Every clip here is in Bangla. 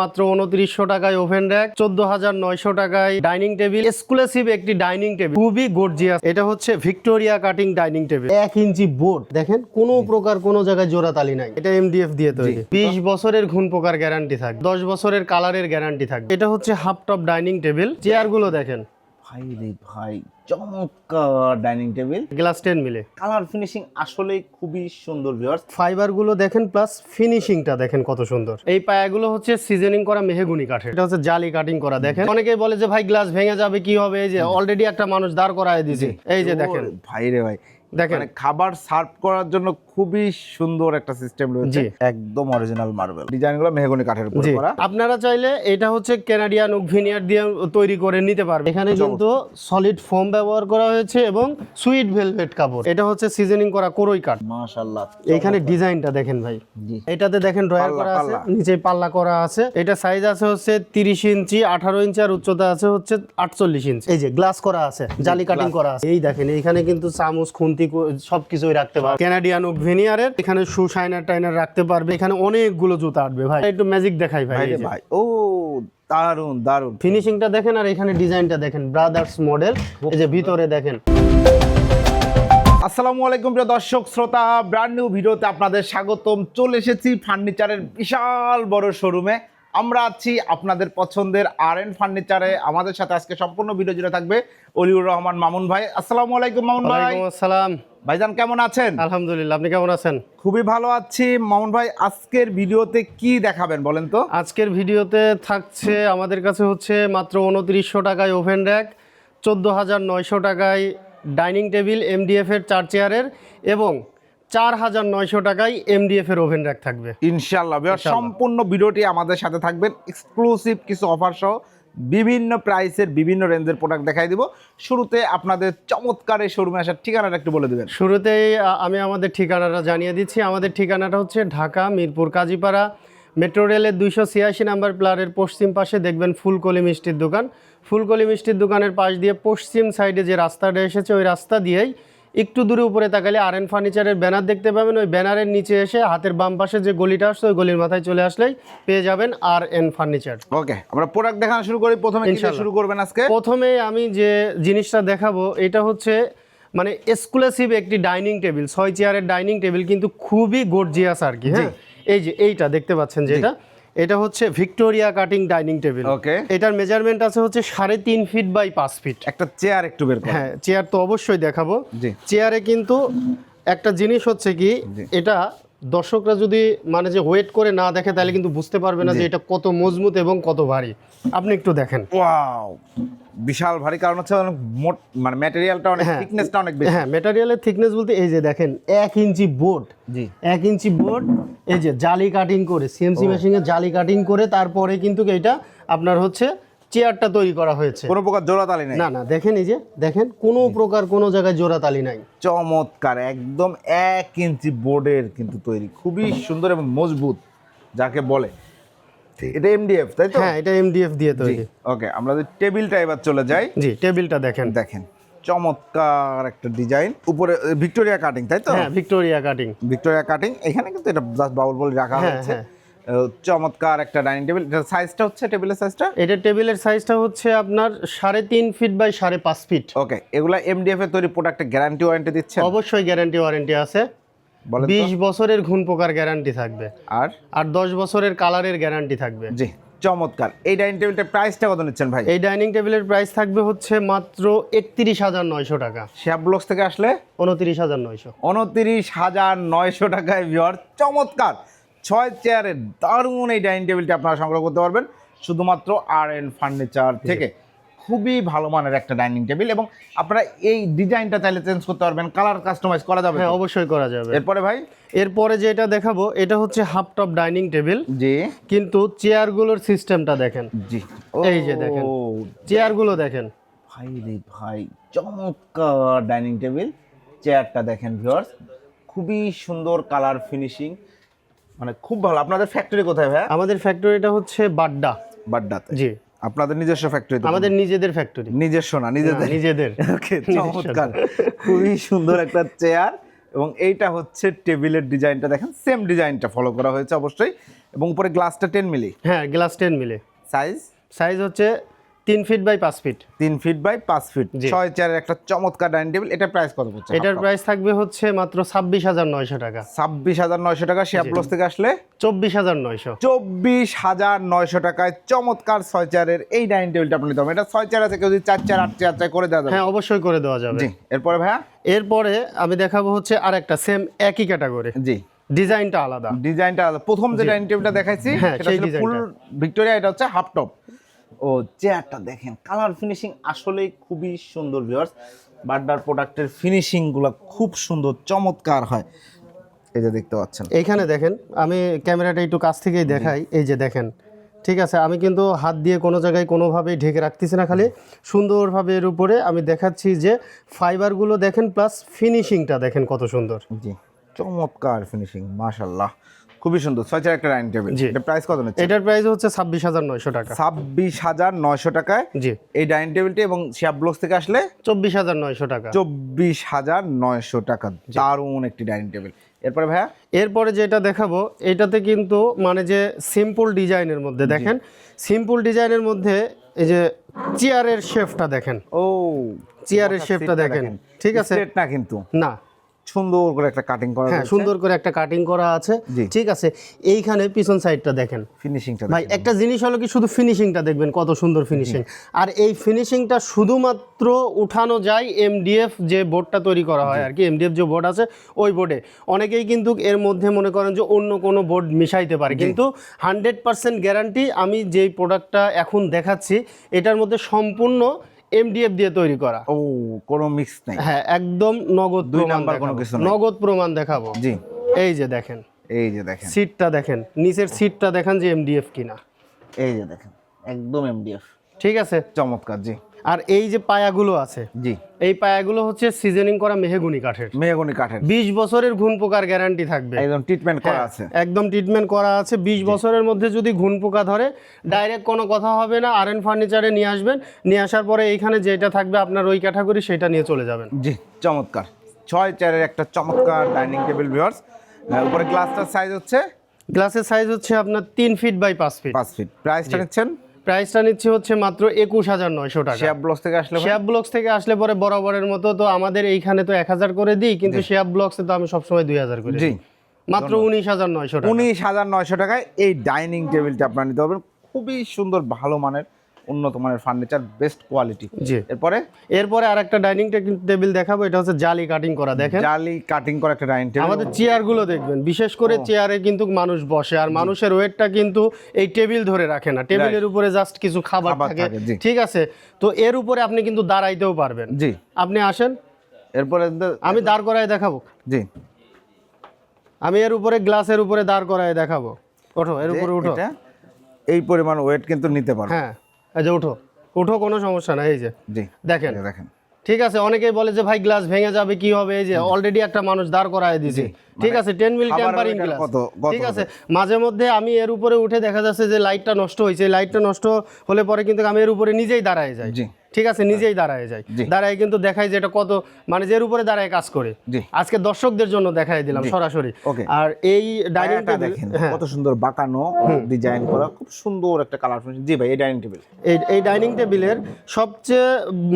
মাত্র উনত্রিশশো টাকায় ওভেন র্যাক চোদ্দ হাজার নয়শো টাকায় ডাইনিং টেবিল এক্সক্লুসিভ একটি ডাইনিং টেবিল। খুবই গর্জিয়াস এটা হচ্ছে ভিক্টোরিয়া কাটিং ডাইনিং টেবিল। এক ইঞ্চি বোর্ড দেখেন কোনো প্রকার কোনো জায়গায় জোড়াতালি নাই। এটা এমডিএফ দিয়ে তৈরি। বিশ বছরের ঘুণ পোকার গ্যারান্টি থাকবে। দশ বছরের কালারের গ্যারান্টি থাকবে। এটা হচ্ছে হাফ টপ ডাইনিং টেবিল চেয়ারগুলো দেখেন। ভাই রে ভাই। চমৎকার ডাইনিং টেবিল। গ্লাস টেন মিলে। কালার ফিনিশিং আসলেই খুবই সুন্দর ভিউয়ার্স ফাইবারগুলো দেখেন প্লাস ফিনিশিংটা দেখেন কত সুন্দর। এই পায়াগুলো হচ্ছে সিজনিং করা মেহগুনি কাঠের। এটা হচ্ছে জালি কাটিং করা দেখেন। অনেকেই বলে যে ভাই গ্লাস ভেঙে যাবে কি হবে? এই যে অলরেডি একটা মানুষ দাঁড় করায় দিয়েছে। এই যে দেখেন। ভাই রে ভাই। দেখেন। মানে খাবার সার্ভ করার জন্য খুবই সুন্দর একটা সিস্টেম রয়েছে। একদম অরিজিনাল মার্বেল ডিজাইনগুলো মেহগনি কাঠের উপর করা। আপনারা চাইলে এটা হচ্ছে ক্যানাডিয়ান ভিনিয়ার দিয়ে তৈরি করে নিতে পারবে এখানে কিন্তু সলিড ফোম ব্যবহার করা হয়েছে এবং সুইট ভেলভেট কাপড়। এটা হচ্ছে সিজনিং করা কোরই কাঠ। মাশাআল্লাহ এইখানে ডিজাইনটা দেখেন ভাই। এটাতে দেখেন ড্রয়ার করা আছে নিচে পাল্লা করা আছে। এটা সাইজ আছে হচ্ছে তিরিশ ইঞ্চি আঠারো ইঞ্চি আর উচ্চতা আছে হচ্ছে আটচল্লিশ ইঞ্চি। এই যে গ্লাস করা আছে জালি কাটিং করা আছে। এই দেখেন এখানে কিন্তু চামচ খুন্তি সবকিছুই রাখতে পারবে ক্যানাডিয়ান ওক ভেনিয়ারের এখানে শু শাইনার টাইনার রাখতে পারবে এখানে অনেকগুলো জুতা আটবে ভাই। একটু ম্যাজিক দেখাই ভাই ভাই ও দারুণ দারুণ ফিনিশিংটা দেখেন আর এখানে ডিজাইনটা দেখেন ব্রাদার্স মডেল এই যে ভিতরে দেখেন। আসসালামু আলাইকুম প্রিয় দর্শক শ্রোতা ব্র্যান্ড নিউ ভিডিওতে আপনাদের স্বাগতম। চলে এসেছি ফার্নিচারের বিশাল বড় শোরুমে আমরা আছি আপনাদের পছন্দের আর এন ফার্নিচারে আমাদের সাথে আজকে সম্পূর্ণ ভিডিও জুড়ে থাকবে অলিউর রহমান মামুন ভাই। আসসালামু আলাইকুম মামুন ভাই। আসসালাম। ভাইজান কেমন আছেন? আলহামদুলিল্লাহ আপনি কেমন আছেন? খুবই ভালো আছি। মামুন ভাই আজকের ভিডিওতে কি দেখাবেন বলেন তো? আজকের ভিডিওতে থাকছে আমাদের কাছে হচ্ছে মাত্র উনত্রিশশো টাকায় ওভেন র্যাক চোদ্দ হাজার নয়শো টাকায় ডাইনিং টেবিল এমডিএফ এর চার চেয়ারের এবং চার হাজার নয়শো টাকায় এমডিএফ এর ওভেন র্যাক থাকবে। ইনশাল্লাহ সম্পূর্ণ ভিডিওটি আমাদের সাথে থাকবেন। এক্সক্লুসিভ কিছু অফার সহ বিভিন্ন প্রাইসের বিভিন্ন রেঞ্জের প্রোডাক্ট দেখাই দিব। শুরুতে আপনাদের চমৎকার এই শোরুমে আসার ঠিকানাটা একটু বলে দেবেন। শুরুতেই আমি আমাদের ঠিকানাটা জানিয়ে দিচ্ছি। আমাদের ঠিকানাটা হচ্ছে ঢাকা, মিরপুর, কাজীপাড়া, মেট্রো রেলের দুইশো ছিয়াশি নাম্বার প্লারের পশ্চিম পাশে দেখবেন ফুলকলি মিষ্টির দোকান। ফুলকলি মিষ্টির দোকানের পাশ দিয়ে পশ্চিম সাইডে যে রাস্তাটা এসেছে, ওই রাস্তা দিয়েই একটু দূরে উপরে তাকালে আর এন ফার্নিচারের ব্যানার দেখতে পাবেন। ওই ব্যানারের নিচে এসে হাতের বাম পাশে যে গলিটা আসছে ওই গলির মাথায় চলে আসলেই পেয়ে যাবেন আর এন ফার্নিচার। ওকে আমরা প্রোডাক্ট দেখানো শুরু করি। প্রথমে। শুরু করবেন আজকে? প্রথমে আমি যে জিনিসটা দেখাবো এটা হচ্ছে মানে এক্সক্লুসিভ একটি ডাইনিং টেবিল ছয় চেয়ারের ডাইনিং টেবিল কিন্তু খুবই গর্জিয়াস আর কি হ্যাঁ? এই যে এইটা দেখতে পাচ্ছেন যেটা এটা হচ্ছে Victoria cutting dining table. Okay. এটার মেজারমেন্ট আছে হচ্ছে সাড়ে তিন ফিট বাই পাঁচ ফিট একটা চেয়ার একটু বের হ্যাঁ চেয়ার তো অবশ্যই দেখাবো। চেয়ারে কিন্তু একটা জিনিস হচ্ছে কি এটা দর্শকরা যদি মানে যে ওয়েট করে না দেখে তাহলে কিন্তু বুঝতে পারবে না যে এটা কত মজবুত এবং কত ভারী। আপনি একটু দেখেন। ওয়াও বিশাল ভারী কারণ হচ্ছে মোট মানে ম্যাটেরিয়ালটা অনেক হ্যাঁ। থিকনেসটা অনেক বেশি। হ্যাঁ ম্যাটেরিয়ালের থিকনেস বলতে এই যে দেখেন এক ইঞ্চি বোর্ড জি। এক ইঞ্চি বোর্ড এই যে জালি কাটিং করে সিএমসি মেশিনে জালি কাটিং করে তারপরে কিন্তু এটা আপনার হচ্ছে চেয়ারটা তৈরি করা হয়েছে। কোনো প্রকার জোড়াতালি নেই। না না দেখেন এই যে দেখেন কোনো প্রকার কোনো জায়গায় জোড়াতালি নাই। চমৎকার একদম এক ইঞ্চি বোর্ডের কিন্তু তৈরি। খুবই সুন্দর এবং মজবুত যাকে বলে। এটা এমডিএফ তাই তো? হ্যাঁ এটা এমডিএফ দিয়ে তৈরি। ওকে আমরা যদি টেবিলটা এবার চলে যাই। জি টেবিলটা দেখেন। দেখেন চমৎকার একটা ডিজাইন। উপরে ভিক্টোরিয়া কাটিং তাই তো? হ্যাঁ ভিক্টোরিয়া কাটিং ভিক্টোরিয়া কাটিং এখানে কিন্তু এটা জাস্ট বাউল বলে রাখা হ্যাঁ, হয়েছে। হ্যাঁ। চমৎকার একটা ডাইনিং টেবিল এটা সাইজটা হচ্ছে টেবিলের সাইজটা এটা টেবিলের সাইজটা হচ্ছে আপনার সাড়ে তিন ফিট বাই সাড়ে পাঁচ ফিট ওকে এগুলা এমডিএফ এর তৈরি প্রোডাক্টের গ্যারান্টি ওয়ারেন্টি দিচ্ছে অবশ্যই গ্যারান্টি ওয়ারেন্টি আছে? বিশ বছরের ঘুণ পোকার গ্যারান্টি থাকবে। আর? আর দশ বছরের কালারের গ্যারান্টি থাকবে। জি চমৎকার। এই ডাইনিং টেবিলটার প্রাইসটা কত নিচ্ছেন ভাই? এই ডাইনিং টেবিলের প্রাইস থাকবে হচ্ছে মাত্র একত্রিশ হাজার নয়শো টাকা। শ্যাপ ব্লকস থেকে আসলে? উনত্রিশ হাজার নয়শো। উনত্রিশ হাজার নয়শো টাকায় ভিওর চমৎকার। ছয় চেয়ারের দারুণ এই ডাইনিং টেবিলটি আপনারা সংগ্রহ করতে পারবেন। শুধুমাত্র আর এন ফার্নিচার থেকে। খুবই ভালো মানের একটা ডাইনিং টেবিল এবং আপনারা এই ডিজাইনটা চাইলে চেঞ্জ করতে পারবেন কালার কাস্টমাইজ করা যাবে হ্যাঁ অবশ্যই করা যাবে। এরপরে ভাই? এরপরে যেটা দেখাবো এটা হচ্ছে হাফ টপ ডাইনিং টেবিল জি। কিন্তু চেয়ারগুলোর সিস্টেমটা দেখেন। জি। এই যে দেখেন। চেয়ারগুলো দেখেন। ভাই রে ভাই চমৎকার ডাইনিং টেবিল চেয়ারটা দেখেন ভিউয়ার্স খুবই সুন্দর কালার ফিনিশিং মানে খুব ভালো। আপনাদের ফ্যাক্টরি কোথায় ভাই আমাদের ফ্যাক্টরিটা হচ্ছে বাড্ডা। বাড্ডাতে। জি। আপনাদের নিজস্ব ফ্যাক্টরি আমাদের নিজেদের ফ্যাক্টরি নিজস্ব না নিজেদের। নিজেদের। ওকে চমৎকার। খুবই সুন্দর একটা চেয়ার এবং এইটা হচ্ছে টেবিলের ডিজাইনটা। দেখেন সেম ডিজাইনটা ফলো করা হয়েছে অবশ্যই। এবং উপরে গ্লাসটা টেন মিলি হ্যাঁ glass ten milli size size হচ্ছে তিন ফিট বাই পাঁচ ফিট তিন ফিট বাই পাঁচ ফিট। ছয় চেয়ারের একটা চমৎকার ডাইনিং টেবিল এটা প্রাইস কত পড়ছে? এটার প্রাইস থাকবে হচ্ছে মাত্র ছাব্বিশ হাজার নয়শো টাকা। ছাব্বিশ হাজার নয়শো টাকা শেয়ার প্লাস থেকে আসলে? চব্বিশ হাজার নয়শো। চব্বিশ হাজার নয়শো টাকায় চমৎকার ছয় চেয়ারের এই ডাইনিং টেবিলটা আপনি পারবেন। এটা ছয় চেয়ার আছে কেউ যদি চার চেয়ার আট চেয়ার চাই করে দেওয়া যাবে। হ্যাঁ অবশ্যই করে দেওয়া যাবে। জি এরপরে ভাইয়া? এরপরে আমি দেখাবো হচ্ছে আর একটা সেম একই ক্যাটাগরি জি। ডিজাইনটা আলাদা। ডিজাইনটা আলাদা। প্রথম যে ডাইনিং টেবিলটা দেখাইছি হ্যাঁ, সেটা ফুল ভিক্টোরিয়া এটা হচ্ছে হাফ টপ ও চেয়ারটা দেখেন কালার ফিনিশিং আসলেই খুবই সুন্দর ভিউয়ার্স বার্ডার প্রোডাক্টের ফিনিশিংগুলো খুব সুন্দর চমৎকার হয়। এই যে দেখতে পাচ্ছেন। এইখানে দেখেন আমি ক্যামেরাটা একটু কাছ থেকেই দেখাই এই যে দেখেন। ঠিক আছে আমি কিন্তু হাত দিয়ে কোনো জায়গায় কোনোভাবেই ঢেকে রাখতেছি না খালি। সুন্দরভাবে এর উপরে আমি দেখাচ্ছি যে ফাইবারগুলো দেখেন প্লাস ফিনিশিংটা দেখেন কত সুন্দর। জি চমৎকার ফিনিশিং মাশাল্লাহ খুবই সুন্দর ছয় চেয়ার একটা ডাইনিং টেবিল। এটা প্রাইস কত নিচ্ছে? এটার প্রাইস হচ্ছে ছাব্বিশ হাজার নয়শো টাকা। ছাব্বিশ হাজার নয়শো টাকায় জি। এই ডাইনিং টেবিলটি এবং শিয়াব ব্লকস থেকে আসলে চব্বিশ হাজার নয়শো টাকা। চব্বিশ হাজার নয়শো টাকা। দারুণ একটি ডাইনিং টেবিল। এরপরে ভাইয়া? এরপরে যেটা দেখাবো এটাতে কিন্তু মানে যে সিম্পল ডিজাইনের মধ্যে দেখেন সিম্পল ডিজাইনের মধ্যে এই যে চেয়ারের শেফটা দেখেন। ও। চেয়ারের শেপটা দেখেন। ঠিক আছে? না কিন্তু? না। সুন্দর করে একটা কাটিং করা হ্যাঁ সুন্দর করে একটা কাটিং করা আছে। ঠিক আছে এইখানে পিছন সাইডটা দেখেন। ফিনিশিংটা ভাই একটা জিনিস হলো কি শুধু ফিনিশিংটা দেখবেন কত সুন্দর ফিনিশিং আর এই ফিনিশিংটা শুধুমাত্র উঠানো যায় এমডিএফ যে বোর্ডটা তৈরি করা হয় আর কি। এমডিএফ যে বোর্ড আছে ওই বোর্ডে অনেকেই কিন্তু এর মধ্যে মনে করেন যে অন্য কোনো বোর্ড মিশাইতে পারে। কিন্তু হান্ড্রেড পার্সেন্ট গ্যারান্টি আমি যেই প্রোডাক্টটা এখন দেখাচ্ছি এটার মধ্যে সম্পূর্ণ এমডিএফ দিয়ে তৈরি করা। ও কোনো মিক্স নেই। হ্যাঁ একদম নগদ দুই নাম্বার কোনো কিছু নগদ প্রমাণ দেখাবো। জি। এই যে দেখেন। এই যে দেখেন। সিটটা দেখেন। নিচের সিটটা দেখেন যে এমডিএফ কিনা। এই যে দেখেন। একদম এমডিএফ ঠিক আছে? চমৎকার জি। আর এই যে পায়াগুলো আছে জি। এই পায়াগুলো হচ্ছে সিজনিং করা মেহগুনি কাঠের। মেহগনি কাঠের। বিশ বছরের ঘুন পোকার গ্যারান্টি থাকবে। একদম ট্রিটমেন্ট করা হ্যাঁ, আছে। একদম ট্রিটমেন্ট করা আছে। বিশ বছরের মধ্যে যদি ঘুন পোকা ধরে ডাইরেক্ট কোনো কথা হবে না আর এন ফার্নিচারে নিয়ে আসবেন। নিয়ে আসার পরে এইখানে যেটা থাকবে আপনার ওই ক্যাটাগরি সেটা নিয়ে চলে যাবেন। জি চমৎকার। ছয় চেয়ারের একটা চমৎকার ডাইনিং টেবিল ভিউয়ার্স উপরে গ্লাসটার সাইজ হচ্ছে? গ্লাসের সাইজ হচ্ছে আপনার তিন ফিট বাই পাঁচ ফিট পাঁচ ফিট প্রাইসটা নিচ্ছেন? প্রাইসটা নিচ্ছে হচ্ছে মাত্র একুশ হাজার নয়শো টাকা। শেয়ার ব্লক থেকে আসলে শেয়ার ব্লকস থেকে আসলে পরে বরাবরের মতো তো আমাদের এইখানে তো এক হাজার করে দিই কিন্তু শেয়ার ব্লকসে তো আমি সবসময় দুই হাজার করে দিই। মাত্র উনিশ হাজার নয়শো টাকা। উনিশ হাজার নয়শো টাকায় এই ডাইনিং টেবিলটা আপনার নিতে পারবেন। খুবই সুন্দর ভালো মানের উন্নত মানের ফার্নিচার বেস্ট কোয়ালিটি জি। এরপরে? এরপরে আর একটা ডাইনিং টেবিল দেখাবো এটা হচ্ছে জালি কাটিং করা দেখেন। জালি কাটিং করা একটা ডাইনিং টেবিল আমাদের চেয়ারগুলো দেখবেন বিশেষ করে চেয়ারে কিন্তু মানুষ বসে আর মানুষের ওয়েটটা কিন্তু এই টেবিল ধরে রাখে না। টেবিলের উপরে জাস্ট কিছু খাবার থাকে ঠিক আছে? তো এর উপরে আপনি কিন্তু দাঁড়াইতেও পারবেন। জি। আপনি আসেন। এরপরে আমি দাঁড় করায় দেখাবো। জি। আমি এর উপরে গ্লাসের উপরে দাঁড় করায় দেখাবো। ওঠো এর উপরে উঠো। এটা এই পরিমাণ ওয়েট কিন্তু নিতে পারবে হ্যাঁ। যে উঠো। উঠো কোনো সমস্যা নাই এই যে। জি। দেখেন। দেখেন। ঠিক আছে অনেকেই বলে যে ভাই গ্লাস ভেঙে যাবে কি হবে? এই যে অলরেডি একটা মানুষ দাঁড় করায় দিছে। ঠিক আছে টেন মিল খাবারের টেম্পারিং গ্লাস ঠিক আছে মাঝে মধ্যে আমি এর উপরে উঠে দেখা যাচ্ছে যে লাইটটা নষ্ট হয়েছে। লাইটটা নষ্ট হলে পরে কিন্তু আমি এর উপরে নিজেই দাঁড়ায় যাই। জি। ঠিক আছে নিজেই দাঁড়ায় যায়। দাঁড়ায় কিন্তু দেখায় যে এটা কত মানে যে এর উপরে দাঁড়ায় কাজ করে। আজকে দর্শকদের জন্য দেখাই দিলাম সরাসরি। আর এই ডাইনিং টেবিল দেখেন হ্যাঁ। কত সুন্দর বাঁকানো ডিজাইন করা খুব সুন্দর একটা কালার জি ভাই এই ডাইনিং টেবিল। এই এই ডাইনিং টেবিলের সবচেয়ে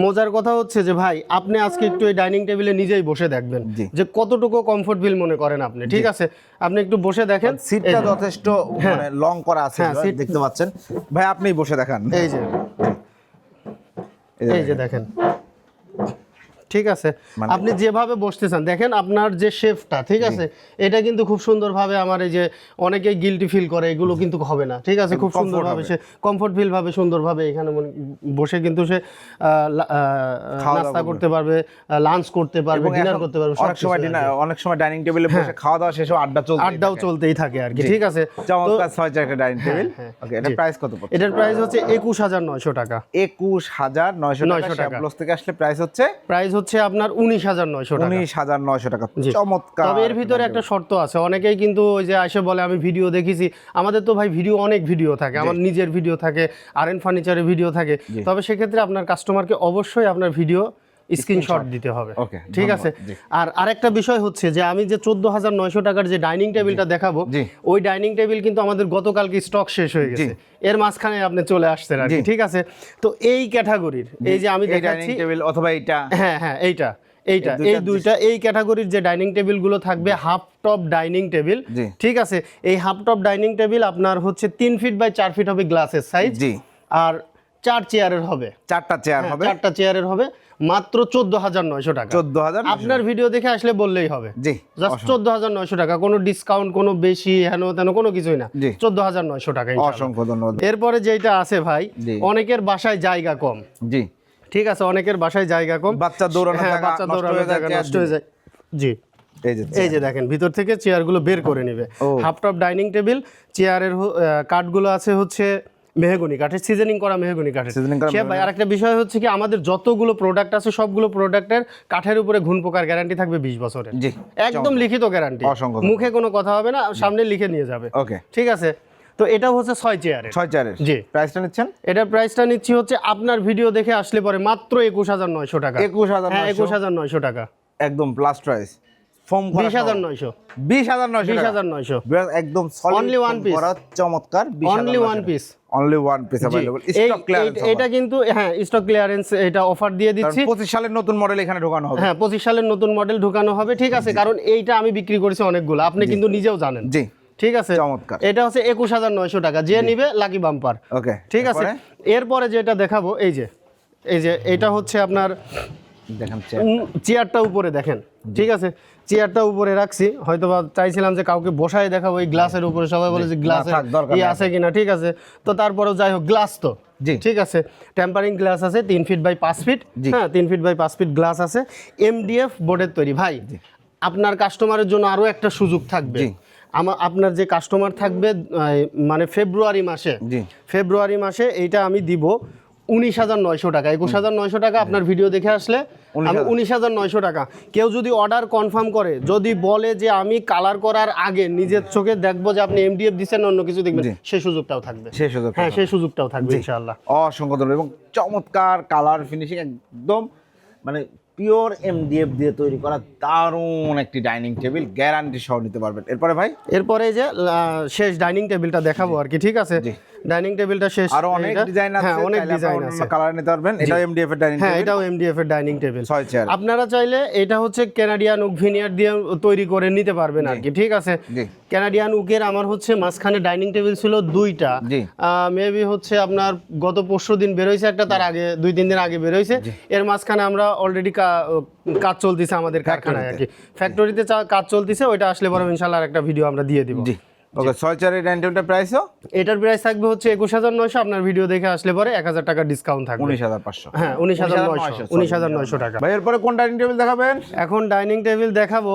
মজার কথা হচ্ছে যে ভাই আপনি আজকে একটু এই ডাইনিং টেবিলে নিজেই বসে দেখবেন যে কতটুকু কমফোর্ট ফিল মনে করেন আপনি ঠিক আছে? আপনি একটু বসে দেখেন। সিটটা যথেষ্ট মানে লং করা আছে হ্যাঁ, দেখতে পাচ্ছেন। ভাই আপনি বসে দেখান। এই যে। এই যে দেখেন। ঠিক আছে? মানে- আপনি যেভাবে বসতেছেন দেখেন আপনার যে শেফটা ঠিক আছে? এটা কিন্তু খুব সুন্দরভাবে আমার এই যে অনেকেই গিলটি ফিল করে এগুলো কিন্তু হবে না ঠিক আছে? খুব সুন্দরভাবে সে কমফোর্ট ফিল ভাবে সুন্দরভাবে এখানে বসে কিন্তু সে নাস্তা করতে পারবে লাঞ্চ করতে পারবে ডিনার করতে পারবে অনেক সময় ডিনার অনেক সময় ডাইনিং টেবিলে বসে খাওয়া দাওয়া শেষে আড্ডা চলছে আড্ডাও চলতেই থাকে আর কি ঠিক আছে? চমৎকার ছয় চার ডাইনিং টেবিল হ্যাঁ, ওকে এটা প্রাইস কত পড়ছে? এটার প্রাইস হচ্ছে একুশ হাজার নয়শো টাকা। একুশ হাজার নয়শো টাকা 900 টাকা। শ্যাপলস থেকে আসলে প্রাইস হচ্ছে প্রাইস হচ্ছে আপনার উনিশ হাজার নয়শো টাকা। উনিশ হাজার নয়শো টাকা। চমৎকার তবে এর ভিতরে একটা শর্ত আছে। অনেকেই কিন্তু ওই যে আসে বলে আমি ভিডিও দেখেছি। আমাদের তো ভাই ভিডিও অনেক ভিডিও থাকে। আমার নিজের ভিডিও থাকে আর এন ফার্নিচারের ভিডিও থাকে। তবে সেক্ষেত্রে আপনার কাস্টমারকে অবশ্যই আপনার ভিডিও স্ক্রিনশট দিতে হবে। ঠিক আছে। আর আরেকটা বিষয় হচ্ছে যে আমি যে চোদ্দ হাজার নয়শো টাকার যে ডাইনিং টেবিলটা দেখাবো ওই ডাইনিং টেবিল কিন্তু আমাদের গতকালকে স্টক শেষ হয়ে গেছে। এর মাঝখানে আপনি চলে আসছেন আর ঠিক আছে? তো এই ক্যাটাগরির এই যে আমি দেখাচ্ছি টেবিল অথবা এইটা? হ্যাঁ হ্যাঁ এইটা এইটা এই দুইটা? এই ক্যাটাগরির যে ডাইনিং টেবিলগুলো থাকবে হাফ টপ ডাইনিং টেবিল ঠিক আছে? এই হাফ টপ ডাইনিং টেবিল আপনার হচ্ছে তিন ফিট বাই চার ফিট হবে গ্লাসের সাইজ আর চার চেয়ারের হবে। চারটা চেয়ার হ্যাঁ, হবে। চারটা চেয়ারের হবে। মাত্র চোদ্দ হাজার নয়শো টাকা। চোদ্দ হাজার আপনার ভিডিও দেখে আসলে বললেই হবে। জি জাস্ট চোদ্দ হাজার নয়শো টাকা কোনো ডিসকাউন্ট কোনো বেশি হেন তেন কোনো কিছুই না। চোদ্দ হাজার নয়শো টাকা অসংখ্য ধন্যবাদ। এরপরে যেটা আছে ভাই অনেকের বাসায় জায়গা কম। জি। ঠিক আছে অনেকের বাসায় জায়গা কম। বাচ্চা দৌড়ানোর হ্যাঁ বাচ্চা যায়, জায়গা নষ্ট হয়ে যায়। জি। এই যে দেখেন ভিতর থেকে চেয়ারগুলো বের করে নেবে। হাফ টপ ডাইনিং টেবিল চেয়ারের কাঠগুলো আছে হচ্ছে মেহগনি কাঠের সিজনিং করা মেহগনি কাঠের। সে ভাই আরেকটা বিষয় হচ্ছে কি আমাদের যতগুলো প্রোডাক্ট আছে সবগুলো প্রোডাক্টের কাঠের উপরে ঘুণ পোকার গ্যারান্টি থাকবে বিশ বছরের। জি একদম লিখিত গ্যারান্টি মুখে কোনো কথা হবে না সামনে লিখে নিয়ে যাবে। ওকে। ঠিক আছে? তো এটা হচ্ছে ছয় চেয়ারের ছয় চেয়ারের জি। প্রাইসটা নিচ্ছেন? এটার প্রাইসটা নিচ্ছি হচ্ছে আপনার ভিডিও দেখে আসলে পরে মাত্র একুশ হাজার নয়শো টাকা। একুশ হাজার হ্যাঁ একুশ হাজার নয়শো টাকা। একদম প্লাস প্রাইস ফোম বিশ হাজার নয়শো বিশ হাজার নয়শো বিশ টাকা। হাজার নয়শো বিরাট একদম solid Only one foam piece. করা, চমৎকার only one piece only one piece available stock clearance এটা কিন্তু হ্যাঁ স্টক ক্লিয়ারেন্স এটা অফার দিয়ে দিচ্ছি পঁচিশ সালের নতুন মডেল এখানে ঢোকানো হবে হ্যাঁ পঁচিশ সালের নতুন মডেল ঢুকানো হবে ঠিক আছে কারণ এইটা আমি বিক্রি করেছি অনেকগুলো আপনি কিন্তু নিজেও জানেন জি ঠিক আছে চমৎকার। এটা হচ্ছে একুশ হাজার নয়শো টাকা যে নিবে লাকি বাম্পার ওকে ঠিক আছে এরপরে যেটা দেখাবো এই যে এই যে এটা হচ্ছে আপনার দেখেন উম, চেয়ারটা উপরে দেখেন ঠিক আছে চেয়ারটা উপরে রাখছি হয়তো বা চাইছিলাম যে কাউকে বসাই দেখাবো এই গ্লাসের উপরে। সবাই বলে যে গ্লাসের ইয়ে আছে কিনা ঠিক আছে। তো তারপরেও যাই হোক গ্লাস তো জি। ঠিক আছে। টেম্পারিং গ্লাস আছে তিন ফিট বাই পাঁচ ফিট হ্যাঁ তিন ফিট বাই পাঁচ ফিট গ্লাস আছে। এমডিএফ বোর্ডের তৈরি। ভাই আপনার কাস্টমারের জন্য আরও একটা সুযোগ থাকবে। আমার আপনার যে কাস্টমার থাকবে মানে ফেব্রুয়ারি মাসে ফেব্রুয়ারি মাসে এইটা আমি দিব। উনিশ হাজার নয়শো টাকা একুশ হাজার নয়শো টাকা আপনার ভিডিও দেখে আসলে উনিশ হাজার। নয়শো টাকা। কেউ যদি অর্ডার কনফার্ম করে যদি বলে যে আমি কালার করার আগে নিজের চোখে দেখব যে আপনি এমডিএফ দিচ্ছেন অন্য কিছু দেখবেন। সেই সুযোগটাও থাকবে। সেই সুযোগ হ্যাঁ সেই সুযোগটাও থাকবে ইনশাআল্লাহ। অসংখ্য ধন্যবাদ। এবং চমৎকার কালার ফিনিশিং একদম মানে পিওর এমডিএফ দিয়ে তৈরি করা দারুণ একটি ডাইনিং টেবিল গ্যারান্টি সহ নিতে পারবেন। এরপরে ভাই? এরপরে যে শেষ ডাইনিং টেবিলটা দেখাবো আর কি ঠিক আছে। ডাইনিং টেবিলটা শেষ। আরও অনেক ডিজাইন আছে হ্যাঁ অনেক ডিজাইন আছে। কালার নিতে পারবেন। এটা এমডিএফ এর ডাইনিং হ্যাঁ এটাও এমডিএফ এর ডাইনিং টেবিল ছয় চেয়ার আপনারা চাইলে এটা হচ্ছে ক্যানাডিয়ান উক ভিনিয়ার দিয়ে তৈরি করে নিতে পারবেন আর কি ঠিক আছে? ক্যানাডিয়ান উকের আমার হচ্ছে মাঝখানে ডাইনিং টেবিল ছিল দুইটা। মেবি হচ্ছে আপনার গত পরশু দিন বেরোইছে একটা তার আগে দুই তিন দিন আগে বেরোইছে। এর মাঝখানে আমরা অলরেডি কাজ চলতেছে আমাদের কারখানায় আর কি। ফ্যাক্টরিতে কাজ চলতেছে ওইটা আসলে পরে ইনশাল্লাহ একটা ভিডিও আমরা দিয়ে দিব। ওকে ছয় চেয়ারের ডাইনিং টেবিলটার প্রাইসও এটার প্রাইস থাকবে হচ্ছে একুশ হাজার নয়শো আপনার ভিডিও দেখে আসলে পরে এক হাজার টাকা ডিসকাউন্ট থাকবে। উনিশ হাজার পাঁচশো। হ্যাঁ উনিশ হাজার নয়শো উনিশ হাজার নয়শো টাকা। ভাই এরপরে কোন ডাইনিং টেবিল দেখাবেন? এখন ডাইনিং টেবিল দেখাবো।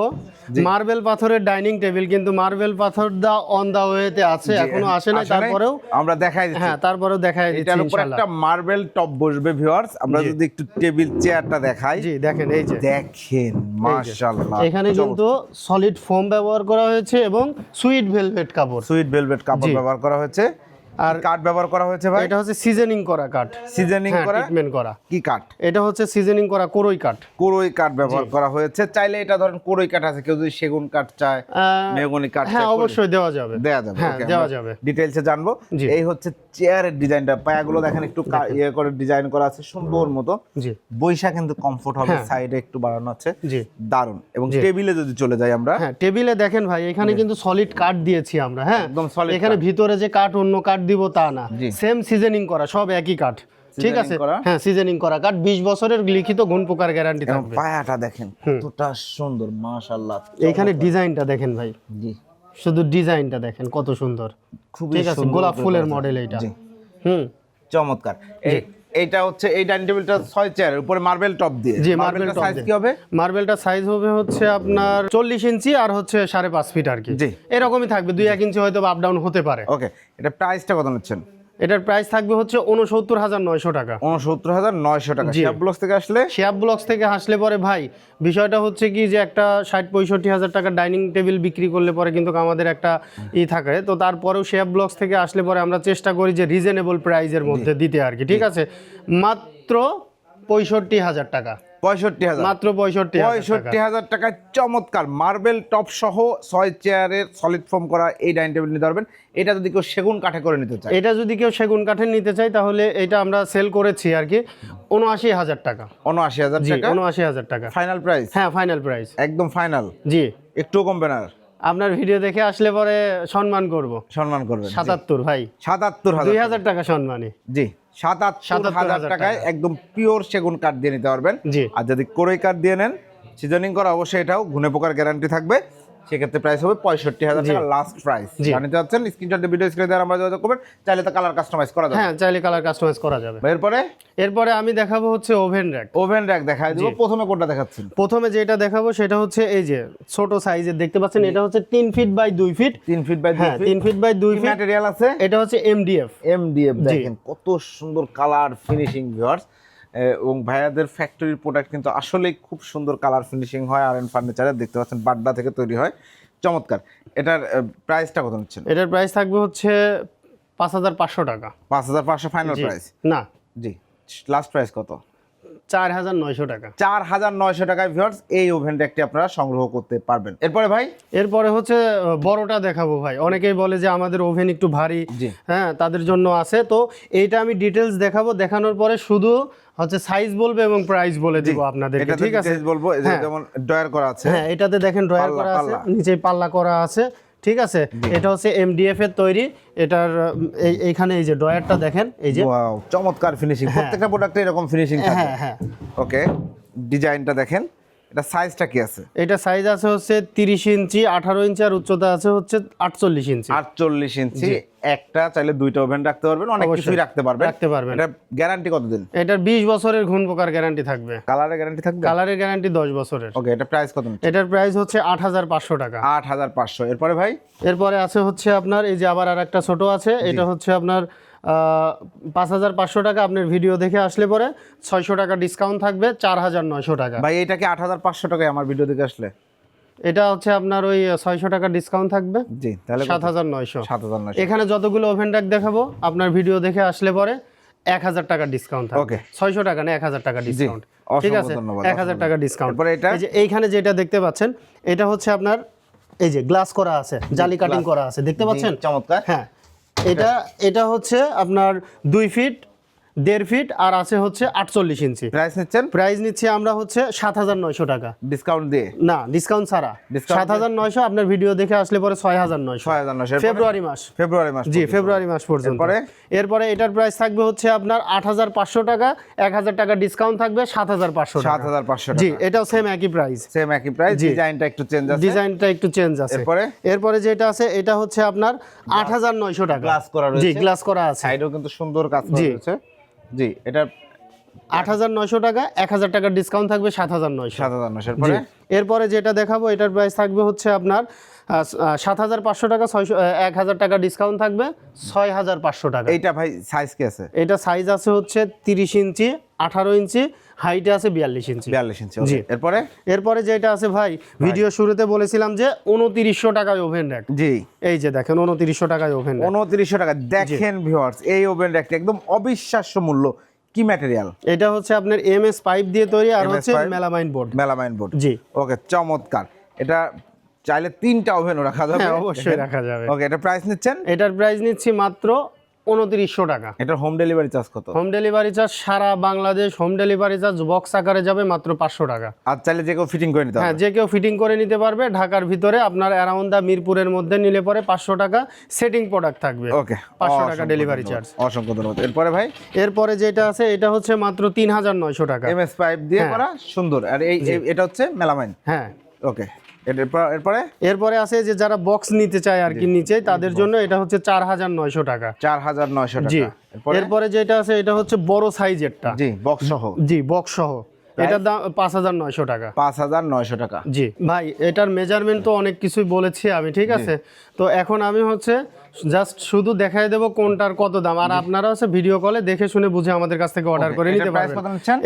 মার্বেল পাথরের ডাইনিং টেবিল কিন্তু মার্বেল পাথর দা অন দা ওয়েতে আছে এখনও আসে না তারপরেও আমরা দেখাই দিচ্ছি। হ্যাঁ তারপরেও দেখাই দিচ্ছি এটার উপর একটা মার্বেল টপ বসবে ভিউয়ার্স আমরা যদি একটু টেবিল চেয়ারটা দেখাই। জি দেখেন এই যে। দেখেন মাশাআল্লাহ এখানে কিন্তু সলিড ফোম ব্যবহার করা হয়েছে এবং সুইট ভেলভেট কাপড়। সুইট ভেলভেট কাপড় ব্যবহার করা হয়েছে। আর কাঠ ব্যবহার করা হয়েছে ভাই? এটা হচ্ছে সিজনিং করা কাঠ। সিজনিং হ্যাঁ করা? ট্রিটমেন্ট করা। কি কাঠ? এটা হচ্ছে সিজনিং করা কোরই কাঠ। কোরই কাঠ ব্যবহার করা হয়েছে। চাইলে এটা ধরেন কোরই কাঠ আছে কেউ যদি সেগুন কাঠ চায় আহ, মেহগনি কাঠ হ্যাঁ অবশ্যই দেওয়া যাবে। দেয়া যাবে হ্যাঁ দেওয়া যাবে। ডিটেইলসে জানব। এই হচ্ছে চেয়ারের ডিজাইনটা। পায়াগুলো দেখেন একটু ইয়ে করে ডিজাইন করা আছে সুন্দর মতো। জি। বৈশা কিন্তু কমফোর্ট হবে হ্যাঁ। সাইডে একটু বাড়ানো আছে। জি। দারুণ এবং টেবিলে যদি চলে যাই আমরা হ্যাঁ টেবিলে দেখেন ভাই এখানে কিন্তু সলিড কাঠ দিয়েছি আমরা হ্যাঁ। একদম solid এখানে ভিতরে যে কাঠ অন্য কাঠ দিব তা না। সেম সিজনিং করা সব একই কাঠ ঠিক আছে? হ্যাঁ সিজনিং করা। কাঠ বিশ বছরের লিখিত গুণ প্রকার গ্যারান্টি থাকবে। পায়াটা দেখেন কতটা সুন্দর মাশাআল্লাহ এখানে ডিজাইনটা দেখেন ভাই। জি। শুধু ডিজাইনটা দেখেন কত সুন্দর। খুবই ঠিক আছে? সুন্দর গোলাপ ফুলের মডেল এটা হুম। চমৎকার। এইটা হচ্ছে এই ডাইনিং টেবিলটা ছয় চেয়ারের উপরে মার্বেল টপ দিয়ে। জি, মার্বেল সাইজ কি হবে? মার্বেলটা সাইজ হবে হচ্ছে আপনার চল্লিশ ইঞ্চি আর হচ্ছে সাড়ে পাঁচ ফিট আর কি। জি। এরকমই থাকবে দুই এক ইঞ্চি হয়তো আপ ডাউন হতে পারে। ওকে এটা প্রাইসটা কত নিচ্ছেন? এটার প্রাইস থাকবে হচ্ছে উনসত্তর হাজার নয়শো টাকা। উনসত্তর হাজার নয়শো টাকা। শিয়াব ব্লকস থেকে আসলে? শেয়াব ব্লকস থেকে আসলে পরে ভাই বিষয়টা হচ্ছে কি যে একটা ষাট পঁয়ষট্টি হাজার টাকার ডাইনিং টেবিল বিক্রি করলে পরে কিন্তু আমাদের একটা ই থাকে। তো তারপরেও শেয়াব ব্লকস থেকে আসলে পরে আমরা চেষ্টা করি যে রিজনেবল প্রাইজের মধ্যে দিতে আর কি ঠিক আছে? মাত্র পঁয়ষট্টি হাজার টাকা। পঁয়ষট্টি হাজার। মাত্র পঁয়ষট্টি পঁয়ষট্টি হাজার টাকায় চমৎকার মার্বেল টপ সহ ছয় চেয়ারের সলিড ফোম করা এই ডাইনিং টেবিল নিতে পারবেন। এটা যদি কেউ সেগুন কাঠে করে নিতে চায়। এটা যদি কেউ সেগুন কাঠের নিতে চায় তাহলে এটা আমরা সেল করেছি আর কি। উনআশি হাজার টাকা। উনআশি হাজার টাকা? উনআশি হাজার টাকা। ফাইনাল প্রাইস হ্যাঁ ফাইনাল প্রাইস একদম ফাইনাল জি। একটু কমবে না আপনার ভিডিও দেখে আসলে পরে সম্মান করব। সম্মান করবেন সাতাত্তর ভাই। সাতাত্তর দুই হাজার টাকা সম্মানী জি। সাতাত্তর 77,000 হাজার টাকায় একদম পিওর সেগুন কাঠ দিয়ে নিতে পারবেন। আর যদি কোরই কাঠ দিয়ে নেন সিজনিং করা অবশ্যই এটাও ঘুনে পোকার গ্যারান্টি থাকবে। সেক্ষেত্রে প্রাইস হবে পঁয়ষট্টি হাজার টাকা লাস্ট প্রাইস। জানিতে চাচ্ছেন স্ক্রিনশটে ভিডিও স্ক্রিনে দেওয়ার আমরা যোগাযোগ করবেন চাইলে তো কালার কাস্টমাইজ করা যাবে। হ্যাঁ চাইলে কালার কাস্টমাইজ করা যাবে। এরপরে? এরপরে আমি দেখাবো হচ্ছে ওভেন র্যাক ওভেন র্যাক দেখায় দিব প্রথমে কোনটা দেখাচ্ছেন প্রথমে যেটা দেখাবো সেটা হচ্ছে এই যে ছোট সাইজের দেখতে পাচ্ছেন? এটা হচ্ছে তিন ফিট বাই দুই ফিট তিন ফিট বাই হ্যাঁ তিন ফিট বাই দুই ফিট ম্যাটেরিয়াল আছে? এটা হচ্ছে এমডিএফ এমডিএফ দেখেন কত সুন্দর কালার ফিনিশিং ভিউয়ার্স এবং ভাইয়াদের ফ্যাক্টরির প্রোডাক্ট কিন্তু আসলেই খুব সুন্দর কালার ফিনিশিং হয় আর এন ফার্নিচারে দেখতে পাচ্ছেন বাড্ডা থেকে তৈরি হয়। চমৎকার। এটার প্রাইসটা কত হচ্ছে এটার প্রাইস থাকবে হচ্ছে পাঁচ হাজার পাঁচশো টাকা। পাঁচ হাজার পাঁচশো ফাইনাল প্রাইস না। জি। লাস্ট প্রাইস কত? চার হাজার নয়শো টাকা। চার হাজার নয়শো টাকায় ভিউয়ার্স এই ওভেন র্যাকটি আপনারা সংগ্রহ করতে পারবেন। এরপরে ভাই? এরপরে হচ্ছে বড়টা দেখাবো ভাই। অনেকেই বলে যে আমাদের ওভেন একটু ভারী। হ্যাঁ তাদের জন্য আছে। তো এইটা আমি ডিটেলস দেখাবো। দেখানোর পরে শুধু হচ্ছে সাইজ বলবে এবং প্রাইস বলে দিব আপনাদেরকে ঠিক আছে? বলব হ্যাঁ। যেমন ডয়ার করা আছে। হ্যাঁ এটাতে দেখেন ড্রয়ার করা আছে। নিচে পাল্লা করা আছে। ঠিক আছে? এটা হচ্ছে এমডিএফ এর তৈরি। এটার এই- এইখানে এই যে ডয়ারটা দেখেন এই যে। ওয়াও চমৎকার ফিনিশিং প্রত্যেকটা প্রোডাক্টে এরকম ফিনিশিং থাকে। হ্যাঁ। হ্যাঁ ওকে ডিজাইনটা দেখেন। এটা সাইজটা কি আছে? এটা সাইজ আছে হচ্ছে তিরিশ ইঞ্চি আঠারো ইঞ্চি আর উচ্চতা আছে হচ্ছে আটচল্লিশ ইঞ্চি। আটচল্লিশ ইঞ্চি একটা চাইলে দুইটা ওভেন রাখতে পারবেন অনেক। কিছুই রাখতে পারবেন। রাখতে পারবেন। এটা গ্যারান্টি কতদিন? এটার বিশ বছরের ঘুণ পোকার গ্যারান্টি থাকবে। কালারের গ্যারান্টি থাকবে? কালারের গ্যারান্টি দশ বছরের। ওকে এটা প্রাইস কত এটার প্রাইস হচ্ছে আট হাজার পাঁচশো টাকা। আট হাজার পাঁচশো। এরপরে ভাই? এরপরে আছে হচ্ছে আপনার এই যে আবার আরেকটা ছোট আছে এটা হচ্ছে আপনার পাঁচ হাজার পাঁচশো টাকা আপনার ভিডিও দেখে আসলে পরে ছয়শো টাকা ডিসকাউন্ট থাকবে চার হাজার নয়শো টাকা। ভাই এটাকে আট হাজার পাঁচশো টাকায় আমার ভিডিও দেখে আসলে? এটা হচ্ছে আপনার ওই ছয়শো টাকা ডিসকাউন্ট থাকবে জি তাহলে সাত হাজার নয়শো। সাত হাজার নয়শো। এখানে যতগুলো ওভেন র্যাক দেখাবো আপনার ভিডিও দেখে আসলে পরে এক হাজার টাকা ডিসকাউন্ট থাকবে। ছয়শো টাকা না এক হাজার টাকা ডিসকাউন্ট ঠিক আছে? এক হাজার টাকা ডিসকাউন্ট এরপরে এটা? যে এইখানে যেটা দেখতে পাচ্ছেন এটা হচ্ছে আপনার এই যে গ্লাস করা আছে জালি কাটিং করা আছে দেখতে পাচ্ছেন? চমৎকার। হ্যাঁ এটা এটা হচ্ছে আপনার দুই ফিট দেড় ফিট আর আছে হচ্ছে আটচল্লিশ ইঞ্চি। প্রাইস নিচ্ছেন? প্রাইস নিচ্ছি আমরা হচ্ছে সাত হাজার নয়শো টাকা। ডিসকাউন্ট দিয়ে? না ডিসকাউন্ট ছাড়া। সাত হাজার নয়শো আপনার ভিডিও দেখে আসলে পরে ছয় হাজার নয়শো। ছয় হাজার নয়শো। ফেব্রুয়ারি মাস। ফেব্রুয়ারি মাস জি ফেব্রুয়ারি মাস পর্যন্ত। এরপরে? এরপরে এটার প্রাইস থাকবে হচ্ছে আপনার আট হাজার পাঁচশো টাকা এক হাজার টাকা ডিসকাউন্ট থাকবে সাত হাজার পাঁচশো সাত হাজার পাঁচশো জি এটাও সেম একই প্রাইস সেম একই প্রাইস। ডিজাইনটা একটু চেঞ্জ আছে। ডিজাইনটা একটু চেঞ্জ আছে। এরপরে? এরপরে যেটা আছে এটা হচ্ছে আপনার আট হাজার নয়শো টাকা। গ্লাস করা রয়েছে। জি গ্লাস করা আছে। সাইডেও কিন্তু সুন্দর কাজ করা জি। রয়েছে। জি এটা আট হাজার নয়শো টাকা এক হাজার টাকার ডিসকাউন্ট থাকবে সাত হাজার নয়শো। সাত হাজার এরপরে? এরপরে যেটা দেখাবো এটার প্রাইস থাকবে হচ্ছে আপনার সাত হাজার পাঁচশো টাকা ছয়শো এক হাজার টাকা ডিসকাউন্ট থাকবে ছয় হাজার পাঁচশো টাকা। এইটা ভাই সাইজ কি আছে? এটা সাইজ আছে হচ্ছে তিরিশ ইঞ্চি আঠারো ইঞ্চি হাইটে আছে বিয়াল্লিশ ইঞ্চি। বিয়াল্লিশ ইঞ্চি জি। এরপরে? এরপরে যেটা আছে ভাই ভিডিও শুরুতে বলেছিলাম যে উনতিরিশশো টাকায় ওভেন র্যাক জি। এই যে দেখেন উনতিরিশশো টাকায় ওভেন উনত্রিশশো টাকা। দেখেন ভিউয়ার্স এই ওভেন র্যাকটা একদম অবিশ্বাস্য মূল্য। কি ম্যাটেরিয়াল এটা হচ্ছে আপনার এমএস পাইপ দিয়ে তৈরি আর হচ্ছে? মেলামাইন বোর্ড মেলামাইন বোর্ড জি। ওকে চমৎকার। এটা চাইলে তিনটা ওভেনও রাখা যাবে। হ্যাঁ অবশ্যই রাখা যাবে। ওকে এটা প্রাইস নিচ্ছেন? এটার প্রাইস নিচ্ছি মাত্র উনতিরিশশো টাকা। এটা হোম ডেলিভারি চার্জ কত? হোম ডেলিভারি চার্জ সারা Bangladesh home delivery charge box আকারে যাবে মাত্র পাঁচশো টাকা। আর চাইলে যে কেউ ফিটিং করে নিতে হ্যাঁ যে কেউ ফিটিং করে নিতে পারবে ঢাকার ভিতরে আপনার অ্যারাউন্ড দা মিরপুরের মধ্যে নিলে পরে পাঁচশো টাকা সেটিং প্রোডাক্ট থাকবে। ওকে 500 টাকা ডেলিভারি চার্জ অসংখ্য ধন্যবাদ। এরপরে ভাই? এরপরে যেটা আছে এটা হচ্ছে মাত্র তিন হাজার নয়শো টাকা। এমএস পাইপ দিয়ে হ্যাঁ। করা সুন্দর। আর এই এই- এটা হচ্ছে মেলামাইন হ্যাঁ। ওকে এরপর এরপরে? এরপরে আছে যে যারা বক্স নিতে চায় আর কি নিচে তাদের জন্য এটা হচ্ছে চার হাজার নয়শো টাকা। চার হাজার নয়শো জি। টাকা। এরপরে? এরপরে যেটা আছে এটা হচ্ছে বড় সাইজেরটা জি বক্স সহ। জি বক্স সহ। এটার দাম পাঁচ হাজার নয়শো টাকা। পাঁচ হাজার নয়শো টাকা। জি। ভাই এটার মেজারমেন্ট তো অনেক কিছুই বলেছি আমি ঠিক আছে? তো এখন আমি হচ্ছে জাস্ট শুধু দেখাই দেবো কোনটার কত দাম। আর আপনারা হচ্ছে ভিডিও কলে দেখে শুনে বুঝে আমাদের কাছ থেকে অর্ডার করে নিতে পারবেন।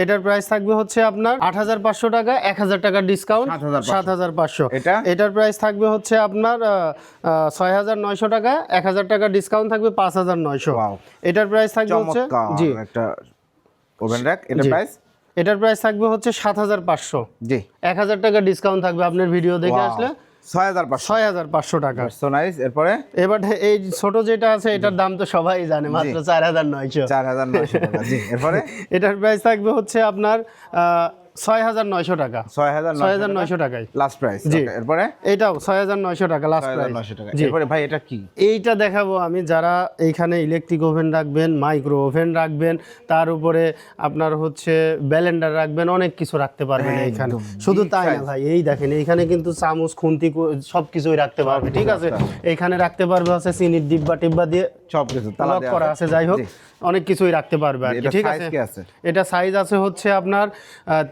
এটার প্রাইস থাকবে হচ্ছে আপনার আট হাজার পাঁচশো টাকা এক হাজার টাকার ডিসকাউন্ট সাত হাজার পাঁচশো। এটা? এটার প্রাইস থাকবে হচ্ছে আপনার ছয় হাজার নয়শো টাকা এক হাজার টাকা ডিসকাউন্ট থাকবে পাঁচ হাজার নয়শো। এটার প্রাইস থাকবে হচ্ছে জি। একটা ওভেন র্যাক এটা প্রাইস এটার প্রাইস থাকবে হচ্ছে সাত হাজার পাঁচশো। জি। এক হাজার টাকা ডিসকাউন্ট থাকবে আপনার ভিডিও দেখে আসলে। ছয় হাজার পাঁচশো। ছয় হাজার পাঁচশো টাকা। সো নাইস এরপরে? এবার এই ছোট যেটা আছে এটার দাম তো সবাই জানে মাত্র চার হাজার নয়শো। চার হাজার নয়শো টাকা জি। এরপরে? এটার প্রাইস থাকবে হচ্ছে আপনার ছয় হাজার নয়শো টাকা। ছয় হাজার ছয় হাজার নয়শো টাকায়। লাস্ট প্রাইস জি। এরপরে? এটাও ছয় হাজার নয়শো টাকা লাস্ট প্রাইস নয়শো টাকা। এরপরে ভাই এটা কি? এইটা দেখাবো আমি যারা এইখানে ইলেকট্রিক ওভেন রাখবেন মাইক্রো ওভেন রাখবেন তার উপরে আপনার হচ্ছে ব্যালেন্ডার রাখবেন অনেক কিছু রাখতে পারবেন এইখানে। শুধু তাই না ভাই এই দেখেন এইখানে কিন্তু চামচ খুন্তি সব কিছুই রাখতে পারবে ঠিক আছে? এইখানে রাখতে পারবে হচ্ছে চিনির ডিব্বা টিব্বা দিয়ে সব কিছু তালা করা আছে। যাই হোক। অনেক কিছুই রাখতে পারবে আর ঠিক আছে? এটা সাইজ আছে হচ্ছে আপনার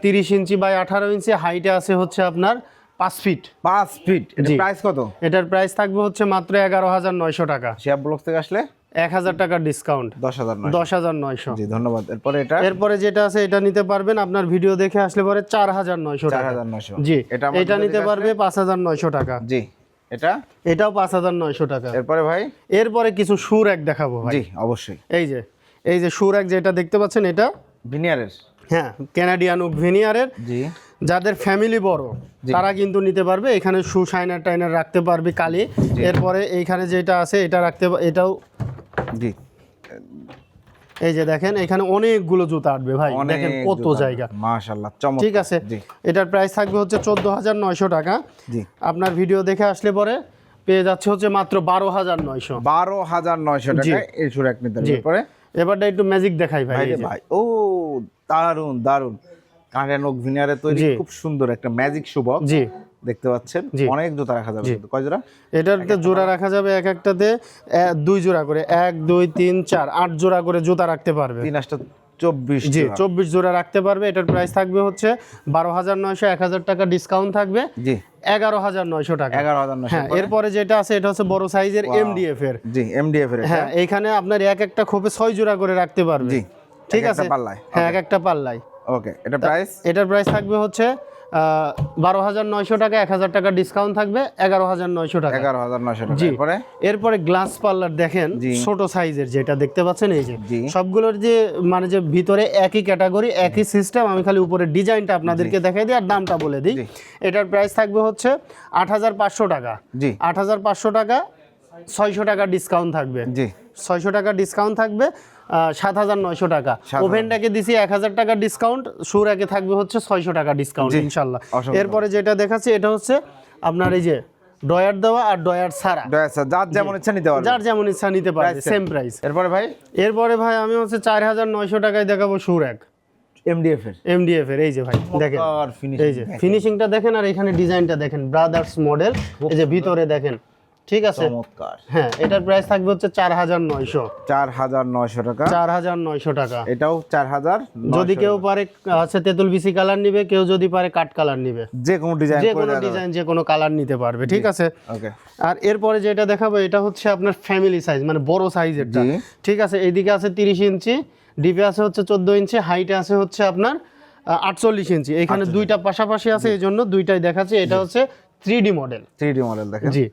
তিরিশ ইঞ্চি বাই আঠারো ইঞ্চি হাইটে আছে হচ্ছে আপনার পাঁচ ফিট পাঁচ ফিট প্রাইস কত? এটার প্রাইস থাকবে হচ্ছে মাত্র এগারো হাজার নয়শো টাকা। শেয়ার ব্লক থেকে আসলে? এক হাজার টাকার ডিসকাউন্ট দশ হাজার দশ হাজার নয়শো। জি ধন্যবাদ। এরপরে এটা? এরপরে যেটা আছে এটা নিতে পারবেন আপনার ভিডিও দেখে আসলে পরে চার হাজার নয়শো চার টাকা। হাজার নয়শো। জি এটা এটা নিতে পারবে পাঁচ হাজার নয়শো টাকা। জি এটা? এটাও পাঁচ হাজার নয়শো টাকা। এরপরে ভাই? এরপরে কিছু সুর এক দেখাবো ভাই। জি অবশ্যই। এই যে এই যে সুর এক যেটা দেখতে পাচ্ছেন এটা? ভিনিয়ারের। হ্যাঁ ক্যানাডিয়ান ভিনিয়ারের। জি। যাদের ফ্যামিলি বড় তারা কিন্তু নিতে পারবে। এখানে শু শাইনার টাইনার রাখতে পারবে কালি। এরপরে এইখানে যেটা আছে এটা রাখতে এটাও জি। এই যে দেখেন এখানে অনেকগুলো জুতা আটবে ভাই। দেখেন কত জায়গা। মাশাআল্লাহ চমৎকার। ঠিক আছে। এটার প্রাইস থাকবে হচ্ছে চোদ্দ হাজার নয়শো টাকা। জি। আপনার ভিডিও দেখে আসলে পরে পেয়ে যাচ্ছে হচ্ছে মাত্র বারো হাজার নয়শো। বারো হাজার নয়শো টাকায় এই সুর এক নিতে। পরে এবারটা একটু ম্যাজিক দেখাই ভাই ভাই ও দারুণ দারুণ কানের নখ ভিনিয়ারে তৈরি খুব সুন্দর একটা ম্যাজিক শুভ জি। দেখতে পাচ্ছেন। অনেক জোতা রাখা যাবে। কয় জোড়া? এটাতে জোড়া রাখা যাবে এক একটাতে দুই জোড়া করে এক দুই তিন চার আট জোড়া করে জুতা রাখতে পারবে। তিন আটটা চব্বিশ জি। চব্বিশ জোড়া রাখতে পারবে। এটার প্রাইস থাকবে হচ্ছে বারো হাজার নয়শো এক হাজার টাকা ডিসকাউন্ট থাকবে। জি। এগারো হাজার নয়শো টাকা। এগারো হাজার হ্যাঁ এরপরে যেটা আছে এটা হচ্ছে বড় সাইজের এমডিএফ এর। জি এমডিএফ এর হ্যাঁ এইখানে আপনার এক একটা খোপে ছয় জোড়া করে রাখতে পারবে। জি ঠিক আছে? পাল্লায়। হ্যাঁ এক একটা পাল্লায়। ওকে এটা প্রাইস এটার প্রাইস থাকবে হচ্ছে বারো হাজার নয়শো টাকা এক হাজার টাকা ডিসকাউন্ট থাকবে এগারো হাজার নয়শো টাকা। এগারো হাজার নয়শো টাকা। জি। এরপরে? এরপরে গ্লাস পার্লার দেখেন। ছোট সাইজের যেটা দেখতে পাচ্ছেন এই যে। সবগুলোর যে মানে যে ভিতরে একই ক্যাটাগরি একই সিস্টেম আমি খালি উপরে ডিজাইনটা আপনাদেরকে দেখাই দিই আর দামটা বলে দিই। এটার প্রাইস থাকবে হচ্ছে আট হাজার পাঁচশো টাকা। জি। আট হাজার পাঁচশো টাকা ছয়শো টাকা ডিসকাউন্ট থাকবে। জি। ছয়শো টাকা ডিসকাউন্ট থাকবে সাত হাজার নয়শো টাকা। ওভেনটাকে দিছি এক হাজার টাকা ডিসকাউন্ট সুর আগে থাকবে হচ্ছে ছয়শো টাকা ডিসকাউন্ট ইনশাল্লাহ। এরপরে যেটা দেখাচ্ছি এটা হচ্ছে আপনার এই যে ডয়ার দেওয়া আর ডয়ার ছাড়া। যার যেমন ইচ্ছা নিতে পারবে। যার যেমন ইচ্ছা নিতে পারবে Price সেম প্রাইস এরপরে ভাই? এরপরে ভাই আমি হচ্ছে চার হাজার নয়শো টাকায় দেখাবো সুর এক এমডিএফ এর এমডিএফ এর এই যে ভাই দেখেন। এই যে ফিনিশিংটা দেখেন আর এখানে ডিজাইনটা দেখেন ব্রাদার্স মডেল এই যে ভিতরে দেখেন। ঠিক আছে? চমৎকার। হ্যাঁ এটার প্রাইস থাকবে হচ্ছে চার হাজার নয়শো। চার হাজার নয়শো টাকা। চার হাজার নয়শো টাকা। এটাও চার হাজার যদি কেউ পারে হচ্ছে তেঁতুল বিসি কালার নিবে কেউ যদি পারে কাঠ কালার নিবে। যে কোনো ডিজাইন যে কোনো ডিজাইন যে কোনো কালার নিতে পারবে ঠিক আছে? ওকে আর এরপরে যেটা দেখাবো এটা হচ্ছে আপনার ফ্যামিলি সাইজ মানে বড় সাইজেরটা জি। ঠিক আছে এইদিকে আছে তিরিশ ইঞ্চি ডিপে আছে হচ্ছে চোদ্দ ইঞ্চি হাইটে আছে হচ্ছে আপনার আটচল্লিশ ইঞ্চি। এখানে দুইটা পাশাপাশি আছে এই জন্য দুইটাই দেখাচ্ছে এটা হচ্ছে three D model three D model দেখেন। জি।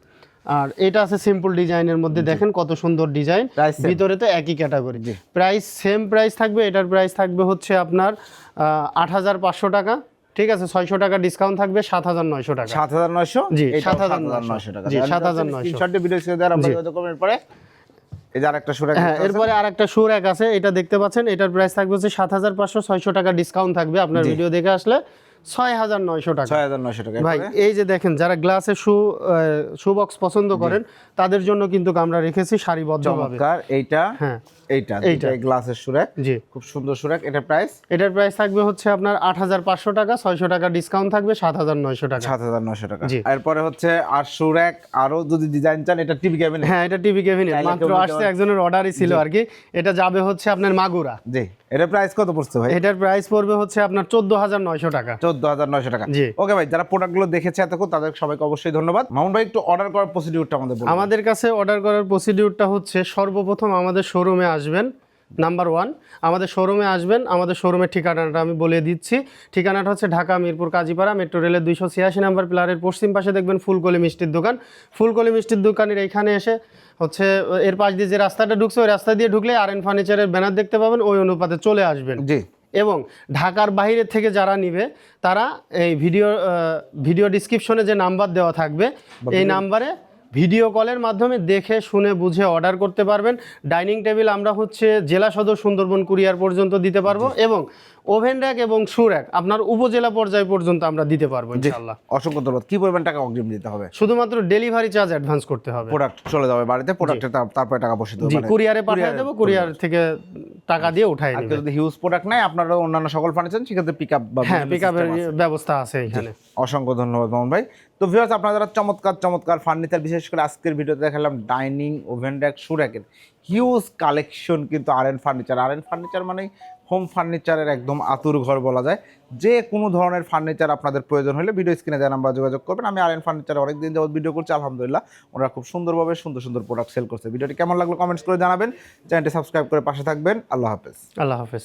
আর এটা আছে সিম্পল ডিজাইনের মধ্যে। দেখেন কত সুন্দর ডিজাইন ভিতরে তো একই ক্যাটাগরি প্রাইস সেম প্রাইস থাকবে। এটার প্রাইস থাকবে হচ্ছে আপনার আট হাজার পাঁচশো টাকা। ঠিক আছে? ছয়শো টাকা ডিসকাউন্ট থাকবে সাত হাজার নয়শো টাকা। সাত হাজার নয়শো? জি, এটাও 7,900 নয়শো। টাকা। জি, 7,900 স্ক্রিনশটে ভিডিও স্ক্রিনে দেওয়ার আমরা যোগাযোগ করবেন এরপরে আরেকটা হ্যাঁ এরপরে আর একটা সুর এক আছে। এটা দেখতে পাচ্ছেন। এটার প্রাইস থাকবে হচ্ছে সাত হাজার পাঁচশো ছয়শো টাকা ডিসকাউন্ট থাকবে। আপনার ভিডিও দেখে আসলে ছয় হাজার নয়শো টাকা। ছয় হাজার নয়শো টাকা। ভাই এই যে দেখেন যারা গ্লাসের শু শু বক্স পছন্দ করেন তাদের জন্য কিন্তু আমরা রেখেছি সারিবদ্ধ এইটা হ্যাঁ। এইটা এইটা। গ্লাসের সুরাক। জি। খুব সুন্দর সুরাক এটা প্রাইস এটার প্রাইস থাকবে হচ্ছে আপনার আট হাজার পাঁচশো টাকা ছয়শো টাকা ডিসকাউন্ট থাকবে সাত হাজার নয়শো টাকা। সাত হাজার নয়শো টাকা। এরপরে হচ্ছে আর সুরাক আরও যদি ডিজাইন চান এটা টিভি ক্যাবিনেট হ্যাঁ এটা টিভি মাত্র আসছে একজনের অর্ডারই ছিল আর কি এটা যাবে হচ্ছে আপনার মাগুরা। জি। এটা প্রাইস কত পড়ছে ভাই? এটার প্রাইস পড়বে হচ্ছে আপনার চোদ্দ হাজার নয়শো টাকা। চোদ্দ হাজার নয়শো টাকা। জি। ওকে ভাই যারা প্রোডাক্টগুলো দেখেছে এতক্ষণ তাদের সবাইকে অবশ্যই ধন্যবাদ। মামুন ভাই একটু অর্ডার করার প্রসিডিউরটা আমাদের আমাদের কাছে অর্ডার করার প্রসিডিউরটা হচ্ছে সর্বপ্রথম আমাদের শোরুমে আসবেন নাম্বার ওয়ান আমাদের শোরুমে আসবেন আমাদের শোরুমের ঠিকানাটা আমি বলে দিচ্ছি। ঠিকানাটা হচ্ছে ঢাকা মিরপুর কাজীপাড়া মেট্রো রেলের দুইশো ছিয়াশি নাম্বার প্লারের পশ্চিম পাশে দেখবেন ফুলকলি মিষ্টির দোকান। ফুলকলি মিষ্টির দোকানের এইখানে এসে হচ্ছে এর পাশ দিয়ে যে রাস্তাটা ঢুকছে ওই রাস্তা দিয়ে ঢুকলে আর এন ফার্নিচারের ব্যানার দেখতে পাবেন ওই অনুপাতে চলে আসবেন। জি। এবং ঢাকার বাইরে থেকে যারা নিবে তারা এই ভিডিও ভিডিও ডিসক্রিপশনে যে নাম্বার দেওয়া থাকবে এই নাম্বারে ভিডিও কলের মাধ্যমে দেখে শুনে বুঝে অর্ডার করতে পারবেন। ডাইনিং টেবিল আমরা হচ্ছে জেলা সদর সুন্দরবন কুরিয়ার পর্যন্ত দিতে পারব এবং ওভেন র্যাক এবং শু র্যাক আপনার উপজেলা পর্যায় পর্যন্ত আমরা দিতে পারব ইনশাল্লাহ অসংখ্য ধন্যবাদ। কি পরিমাণ টাকা অগ্রিম দিতে হবে? শুধুমাত্র ডেলিভারি চার্জ অ্যাডভান্স করতে হবে। প্রোডাক্ট চলে যাবে বাড়িতে প্রোডাক্টের তারপরে টাকা বসে দেবে। মানে কুরিয়ারে পাঠিয়ে দেবো কুরিয়ার থেকে টাকা দিয়ে উঠাই নেবে। যদি হিউজ প্রোডাক্ট নাই আপনারা অন্যান্য সকল ফার্নিচার সেক্ষেত্রে পিক আপ বা হ্যাঁ পিক আপের ব্যবস্থা আছে এখানে। অসংখ্য ধন্যবাদ মোহন ভাই। তো ভিউয়ার্স আপনারা যারা চমৎকার চমৎকার ফার্নিচার বিশেষ করে আজকের ভিডিওতে দেখালাম dining oven rack সুরাকের huge collection কিন্তু R N furniture R N furniture মানেই হোম ফার্নিচারের একদম আতুর ঘর বলা যায়। যে কোনো ধরনের ফার্নিচার আপনাদের প্রয়োজন হলে ভিডিও স্ক্রিনে দেওয়া নাম্বার যোগাযোগ করবেন। আমি আর এন ফার্নিচার অনেকদিন যাবত ভিডিও করছি, আলহামদুলিল্লাহ। ওরা খুব সুন্দরভাবে, সুন্দর সুন্দর প্রোডাক্ট সেল করছে। ভিডিওটি কেমন লাগল কমেন্টস করে জানাবেন। চ্যানেলটি সাবস্ক্রাইব করে পাশে থাকবেন। আল্লাহ হাফেজ। আল্লাহ হাফেজ।